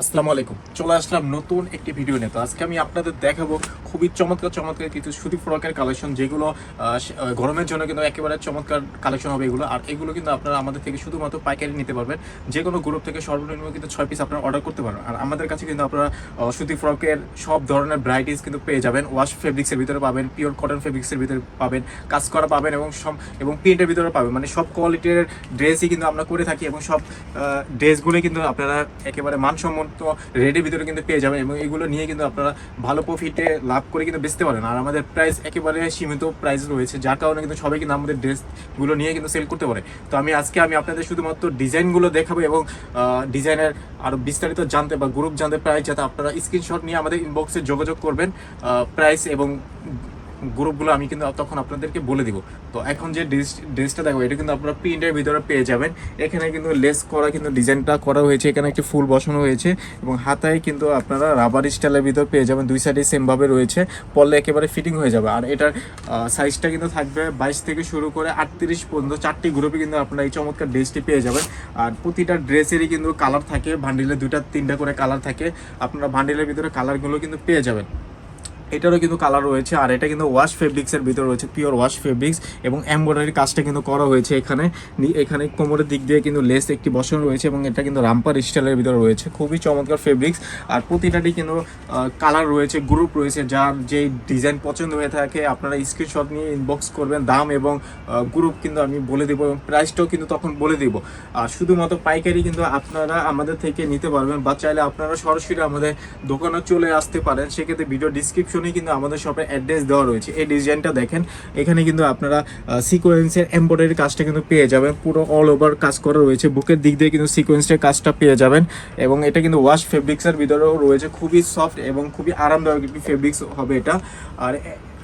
আসসালামু আলাইকুম। চলে আসলাম নতুন একটি ভিডিও নিয়ে। তো আজকে আমি আপনাদের দেখাবো খুবই চমৎকার চমৎকার কিছু সুতি ফ্রকের কালেকশন যেগুলো গরমের জন্য কিন্তু একেবারে চমৎকার কালেকশন হবে এগুলো। আর এগুলো কিন্তু আপনারা আমাদের থেকে শুধুমাত্র পাইকারি নিতে পারবেন। যে কোনো গ্রুপ থেকে সর্বনিম্ন কিন্তু ছয় পিস আপনারা অর্ডার করতে পারবেন। আর আমাদের কাছে কিন্তু আপনারা সুতি ফ্রকের সব ধরনের ভ্যারাইটিস কিন্তু পেয়ে যাবেন। ওয়াশ ফেব্রিক্সের ভিতরে পাবেন পিওর কটন ফেব্রিক্সের ভিতরে পাবেন, কাজ করা পাবেন এবং সব, এবং প্রিন্টের ভিতরে পাবেন। মানে সব কোয়ালিটির ড্রেসই কিন্তু আমরা করে থাকি এবং সব ড্রেসগুলোই কিন্তু আপনারা একেবারে মানসম্মত রেডের ভিতরে কিন্তু পেয়ে যাবেন এবং এগুলো নিয়ে কিন্তু আপনারা ভালো প্রফিটে লাভ করে কিন্তু বেচতে পারেন। আর আমাদের প্রাইস একেবারে সীমিত প্রাইস রয়েছে, যার কারণে কিন্তু সবাই কিন্তু আমাদের ড্রেসগুলো নিয়ে কিন্তু সেল করতে পারে। তো আমি আজকে আমি আপনাদের শুধুমাত্র ডিজাইনগুলো দেখাবো এবং ডিজাইনের আরও বিস্তারিত জানতে বা গ্রুপ জানতে প্রাইস যাতে আপনারা স্ক্রিনশট নিয়ে আমাদের ইনবক্সে যোগাযোগ করবেন প্রাইস এবং গ্রুপগুলো আমি কিন্তু তখন আপনাদেরকে বলে দিব। তো এখন যে ড্রেস ড্রেসটা দেখো, এটা কিন্তু আপনারা প্রিন্টের ভিতরে পেয়ে যাবেন। এখানে কিন্তু লেস করা কিন্তু ডিজাইনটা করা হয়েছে। এখানে একটি ফুল বসানো হয়েছে এবং হাতায় কিন্তু আপনারা রাবার স্টাইলের ভিতর পেয়ে যাবেন। দুই সাইডে সেমভাবে রয়েছে। পরলে একেবারে ফিটিং হয়ে যাবে। আর এটার সাইজটা কিন্তু থাকবে বাইশ থেকে শুরু করে আটত্রিশ পর্যন্ত। চারটি গ্রুপে কিন্তু আপনারা এই চমৎকার ড্রেসটি পেয়ে যাবেন। আর প্রতিটা ড্রেসেরই কিন্তু কালার থাকে। ভান্ডিলে দুইটা, তিনটা করে কালার থাকে। আপনারা ভান্ডিলের ভিতরে কালারগুলো কিন্তু পেয়ে যাবেন। এটারও কিন্তু কালার রয়েছে, আর এটা কিন্তু ওয়াশ ফেব্রিক্সের ভিতরে রয়েছে পিওর ওয়াশ ফেব্রিক্স এবং এমব্রয়ডারি কাজটা কিন্তু করা হয়েছে এখানে। এখানে কোমরের দিক দিয়ে কিন্তু লেস একটি বসানো রয়েছে এবং এটা কিন্তু রামপার স্টাইলের ভিতরে রয়েছে। খুবই চমৎকার ফেব্রিক্স আর প্রতিটাটি কিন্তু কালার রয়েছে গ্রুপ রয়েছে যার যে ডিজাইন পছন্দ হয়ে থাকে, আপনারা স্ক্রিনশট নিয়ে ইনবক্স করবেন দাম এবং গ্রুপ কিন্তু আমি বলে দেবো এবং প্রাইসটাও কিন্তু তখন বলে দেবো। আর শুধুমাত্র পাইকারি কিন্তু আপনারা আমাদের থেকে নিতে পারবেন বা চাইলে আপনারা সরাসরি আমাদের দোকানে চলে আসতে পারেন। সেক্ষেত্রে ভিডিও ডিসক্রিপশনে কিন্তু আমাদের শপের অ্যাড্রেস দেওয়া রয়েছে। এই ডিজাইনটা দেখেন, এখানে কিন্তু আপনারা সিকোয়েন্সের এম্ব্রয়ডারি কাজটা কিন্তু পেয়ে যাবেন। পুরো অল ওভার কাজ করা রয়েছে। বুকের দিক দিয়ে কিন্তু সিকোয়েন্সের কাজটা পেয়ে যাবেন। এবং এটা কিন্তু ওয়াশ ফেব্রিক্সের ভিতরেও রয়েছে। খুবই সফট এবং খুবই আরামদায়ক একটি ফেব্রিক্স হবে এটা। আর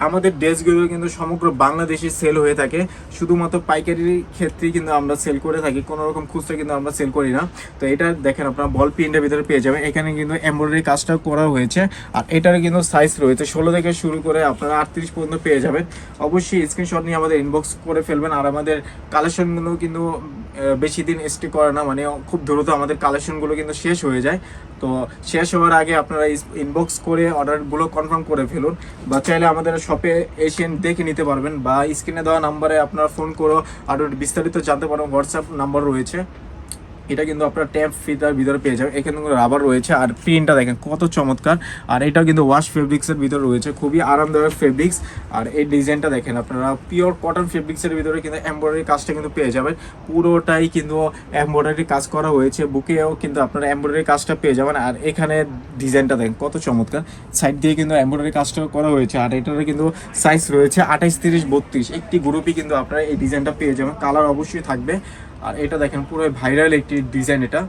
আমাদের ড্রেসগুলো কিন্তু সমগ্র বাংলাদেশে সেল হয়ে থাকে। শুধুমাত্র পাইকারির ক্ষেত্রেই কিন্তু আমরা সেল করে থাকি, কোনো রকম খুচরা কিন্তু আমরা সেল করি না। তো এটা দেখেন আপনারা বল প্রিন্টের ভিতরে পেয়ে যাবেন। এখানে কিন্তু এমব্রয়ডারি কাজটা করা হয়েছে। আর এটার কিন্তু সাইজ রয়েছে। ষোলো থেকে শুরু করে আপনারা আটত্রিশ পর্যন্ত পেয়ে যাবেন। অবশ্যই স্ক্রিনশট নিয়ে আমাদের ইনবক্স করে ফেলবেন। আর আমাদের কালেকশনগুলো কিন্তু বেশি দিন স্টে করে না মানে খুব দ্রুত আমাদের কালেকশনগুলো কিন্তু শেষ হয়ে যায়। তো শেষ হওয়ার আগে আপনারা ইনবক্স করে অর্ডারগুলো কনফার্ম করে ফেলুন, বা চাইলে আমাদের শপে এসে দেখে নিতে পারবেন, বা স্ক্রিনে দেওয়া নাম্বারে আপনারা ফোন করো আরও বিস্তারিত জানতে পারেন হোয়াটসঅ্যাপ নাম্বার রয়েছে। এটা কিন্তু আপনার ট্যাপ ফিতার ভিতরে পেয়ে যাবেন। এখানে কিন্তু রাবার রয়েছে আর প্রিন্টটা দেখেন, কত চমৎকার। আর এটাও কিন্তু ওয়াশ ফেব্রিক্সের ভিতরে রয়েছে, খুবই আরামদায়ক ফেব্রিক্স আর এই ডিজাইনটা দেখেন আপনারা পিওর কটন ফেব্রিক্সের ভিতরে কিন্তু এমব্রয়ডারি কাজটা কিন্তু পেয়ে যাবেন। পুরোটাই কিন্তু এমব্রয়ডারি কাজ করা হয়েছে, বুকেও কিন্তু আপনারা এমব্রয়ডারি কাজটা পেয়ে যাবেন। আর এখানে ডিজাইনটা দেখেন, কত চমৎকার। সাইড দিয়ে কিন্তু এমব্রয়ডারি কাজটা করা হয়েছে, আর এটার কিন্তু সাইজ রয়েছে আঠাইশ, তিরিশ, বত্রিশ। একটি গ্রুপই কিন্তু আপনারা এই ডিজাইনটা পেয়ে যাবেন। কালার অবশ্যই থাকবে। আর এটা দেখেন পুরো ভাইরাল একটি ডিজাইন এটা।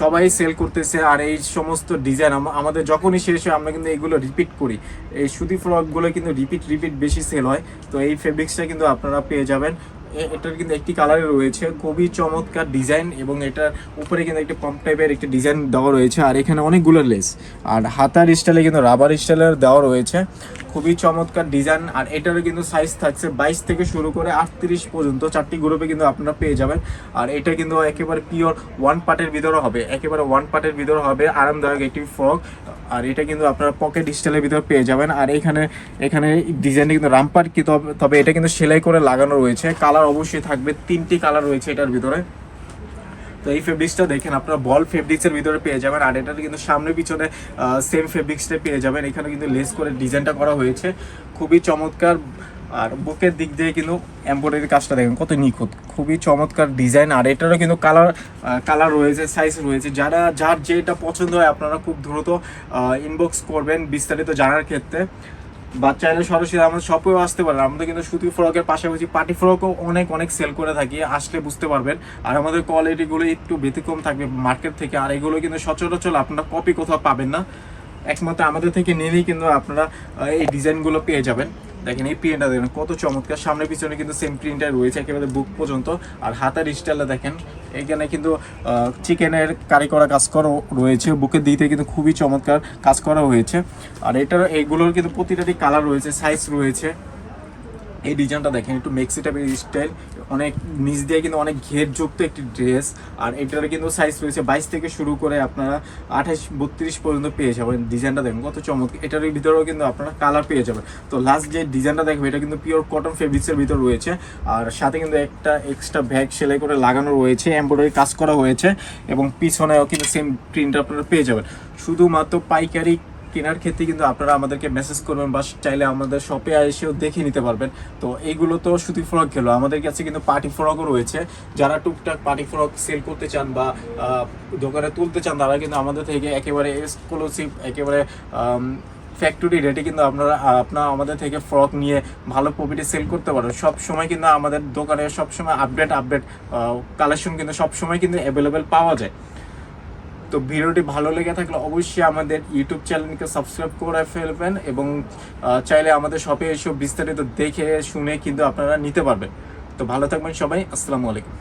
সবাই সেল করতেছে আর এই সমস্ত ডিজাইন আমাদের যখনই শেষ হয়, আমরা কিন্তু এইগুলো রিপিট করি। এই সুতি ফ্রকগুলো কিন্তু রিপিট রিপিট বেশি সেল হয়। তো এই ফেব্রিক্সটা কিন্তু আপনারা পেয়ে যাবেন। এটার কিন্তু একটি কালারে রয়েছে। খুবই চমৎকার ডিজাইন এবং এটার উপরে কিন্তু একটি পাম্প টাইপের একটি ডিজাইন দেওয়া রয়েছে। আর এখানে অনেকগুলো লেস। আর হাতার স্টাইলে কিন্তু রাবার স্টাইলের দেওয়া রয়েছে। খুবই চমৎকার ডিজাইন আর এটারও কিন্তু সাইজ থাকছে বাইশ থেকে শুরু করে আটত্রিশ পর্যন্ত। চারটি গ্রুপে কিন্তু আপনারা পেয়ে যাবেন। আর এটা কিন্তু একেবারে পিওর ওয়ান পার্টের ভিতরে হবে। একেবারে ওয়ান পার্টের ভিতরে হবে আরামদায়ক একটি ফ্রক আর এটা কিন্তু আপনারা পকেট স্টাইলের ভিতরে পেয়ে যাবেন। আর এখানে এখানে ডিজাইনটা কিন্তু রামপার কি তবে- তবে এটা কিন্তু সেলাই করে লাগানো রয়েছে। কালার অবশ্যই থাকবে, তিনটি কালার রয়েছে এটার ভিতরে। তো এই ফেব্রিক্সটা দেখেন, আপনারা বল ফেব্রিক্সের ভিতরে পেয়ে যাবেন, আর এটার কিন্তু সামনে পিছনে সেম ফেব্রিক্সটা পেয়ে যাবেন। এখানে কিন্তু লেস করে ডিজাইনটা করা হয়েছে। খুবই চমৎকার, আর বুকের দিক দিয়ে কিন্তু এমব্রয়ডারি কাজটা দেখেন, কত নিখুঁত। খুবই চমৎকার ডিজাইন আর এটারও কিন্তু কালার কালার রয়েছে সাইজ রয়েছে। যারা, যার যেটা পছন্দ হয়, আপনারা খুব দ্রুত ইনবক্স করবেন বিস্তারিত জানার ক্ষেত্রে। বাচ্চারা সরাসরি আমাদের শপেও আসতে পারেন আমাদের কিন্তু সুতি ফ্রকের পাশাপাশি পার্টি ফ্রকও অনেক অনেক সেল করে থাকি, আসলে বুঝতে পারবেন। আর আমাদের কোয়ালিটিগুলো একটু ব্যতিক্রম থাকবে মার্কেট থেকে, আর এগুলো কিন্তু সচরাচর আপনারা কপি কোথাও পাবেন না। একমাত্র আমাদের থেকে নিলেই কিন্তু আপনারা এই ডিজাইনগুলো পেয়ে যাবেন। দেখেন এই প্রিন্টটা দেখেন, কত চমৎকার। সামনে পিছনে কিন্তু সেম প্রিন্টটা রয়েছে, একেবারে বুক পর্যন্ত। আর হাতার স্টাইলটা দেখেন, এখানে কিন্তু চিকেনের কারি করা কাজ করা রয়েছে। বুকের দিতে কিন্তু খুবই চমৎকার কাজ করা হয়েছে। আর এটার এইগুলোর কিন্তু প্রতিটারই কালার রয়েছে সাইজ রয়েছে। এই ডিজাইনটা দেখেন, একটু মেক্সি টাইপের স্টাইল অনেক নিচ দিয়ে কিন্তু অনেক ঘেরযুক্ত একটি ড্রেস আর এটার কিন্তু সাইজ রয়েছে বাইশ থেকে শুরু করে আপনারা আঠাশ, বত্রিশ পর্যন্ত পেয়ে যাবেন ডিজাইনটা দেখুন, কত চমক এটার ভিতরেও কিন্তু আপনারা কালার পেয়ে যাবেন। তো লাস্ট যে ডিজাইনটা দেখবে, এটা কিন্তু পিওর কটন ফেব্রিক্সের ভিতর রয়েছে, আর সাথে কিন্তু একটা এক্সট্রা ব্যাগ সেলাই করে লাগানো রয়েছে এমব্রয়ডারি কাজ করা হয়েছে, এবং পিছনেও কিন্তু সেম প্রিন্ট আপনারা পেয়ে যাবেন। শুধুমাত্র পাইকারি কেনার ক্ষেত্রে কিন্তু আপনারা আমাদেরকে মেসেজ করবেন বা চাইলে আমাদের শপে এসেও দেখে নিতে পারবেন। তো এইগুলো তো সুতি ফ্রক গেল। আমাদের কাছে কিন্তু পার্টি ফ্রকও রয়েছে। যারা টুকটাক পার্টি ফ্রক সেল করতে চান বা দোকানে তুলতে চান, তারা কিন্তু আমাদের থেকে একেবারে এক্সক্লুসিভ একেবারে ফ্যাক্টরি রেটে কিন্তু আপনারা আপনারা আমাদের থেকে ফ্রক নিয়ে ভালো প্রফিটে সেল করতে পারেন। সব সময় কিন্তু আমাদের দোকানে সব সময় আপডেট আপডেট কালেকশন কিন্তু সব সময় কিন্তু অ্যাভেলেবেল পাওয়া যায়। তো ভিডিওটি ভালো লেগে থাকলে অবশ্যই আমাদের ইউটিউব চ্যানেলকে সাবস্ক্রাইব করে ফেলবেন এবং চাইলে আমাদের শপে এসব বিস্তারিত দেখে শুনে কিন্তু আপনারা নিতে পারবেন। তো ভালো থাকবেন সবাই, আসসালামু আলাইকুম।